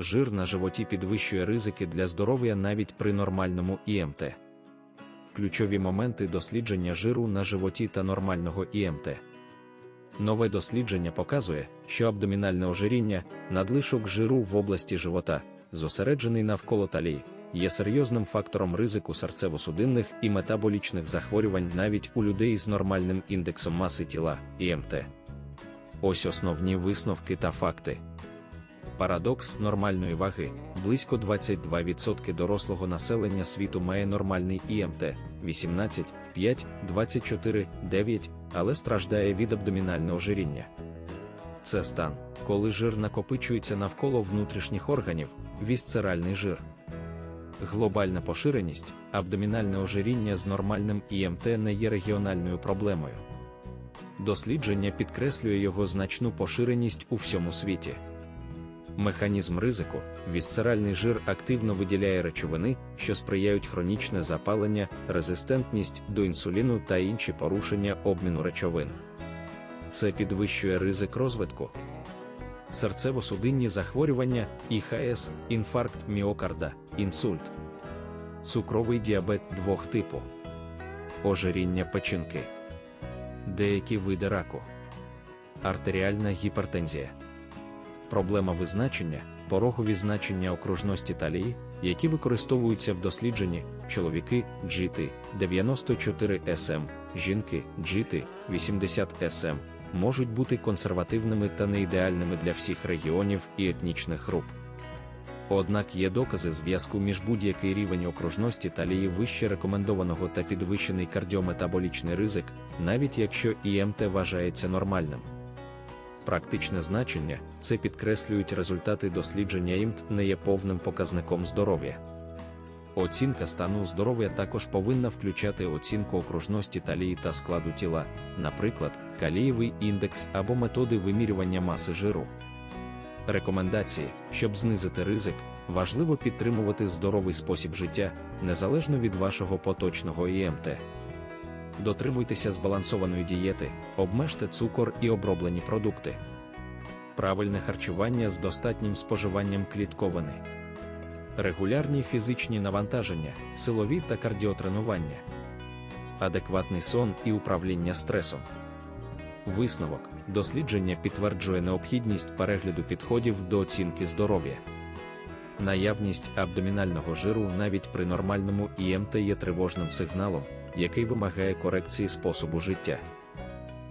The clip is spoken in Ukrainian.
жир на животі підвищує ризики для здоров'я навіть при нормальному ІМТ. Ключові моменти дослідження жиру на животі та нормального ІМТ. Нове дослідження показує, що абдомінальне ожиріння, надлишок жиру в області живота, зосереджений навколо талії, є серйозним фактором ризику серцево-судинних і метаболічних захворювань навіть у людей з нормальним індексом маси тіла ІМТ. Ось основні висновки та факти. Парадокс нормальної ваги близько 22% дорослого населення світу має нормальний ІМТ 18, 5, 24, 9, але страждає від абдомінального ожиріння. Це стан, коли жир накопичується навколо внутрішніх органів, вісцеральний жир. Глобальна поширеність, абдомінальне ожиріння з нормальним ІМТ не є регіональною проблемою. Дослідження підкреслює його значну поширеність у всьому світі. Механізм ризику, вісцеральний жир активно виділяє речовини, що сприяють хронічне запалення, резистентність до інсуліну та інші порушення обміну речовин. Це підвищує ризик розвитку. Серцево-судинні захворювання, ІХС, інфаркт міокарда, інсульт, цукровий діабет двох типу, ожиріння печінки, деякі види раку, артеріальна гіпертензія. Проблема визначення, порогові значення окружності талії, які використовуються в дослідженні чоловіки GT 94 SM, жінки GT 80 SM, можуть бути консервативними та неідеальними для всіх регіонів і етнічних груп. Однак є докази зв'язку між будь-який рівень окружності талії вище рекомендованого та підвищений кардіометаболічний ризик, навіть якщо ІМТ вважається нормальним. Практичне значення це підкреслюють результати дослідження ІМТ не є повним показником здоров'я. Оцінка стану здоров'я також повинна включати оцінку окружності талії та складу тіла, наприклад, калієвий індекс або методи вимірювання маси жиру. Рекомендації, щоб знизити ризик, важливо підтримувати здоровий спосіб життя незалежно від вашого поточного ІМТ. Дотримуйтеся збалансованої дієти, обмежте цукор і оброблені продукти. Правильне харчування з достатнім споживанням клітковини. Регулярні фізичні навантаження, силові та кардіотренування. Адекватний сон і управління стресом. Висновок дослідження підтверджує необхідність перегляду підходів до оцінки здоров'я. Наявність абдомінального жиру навіть при нормальному ІМТ є тривожним сигналом, який вимагає корекції способу життя.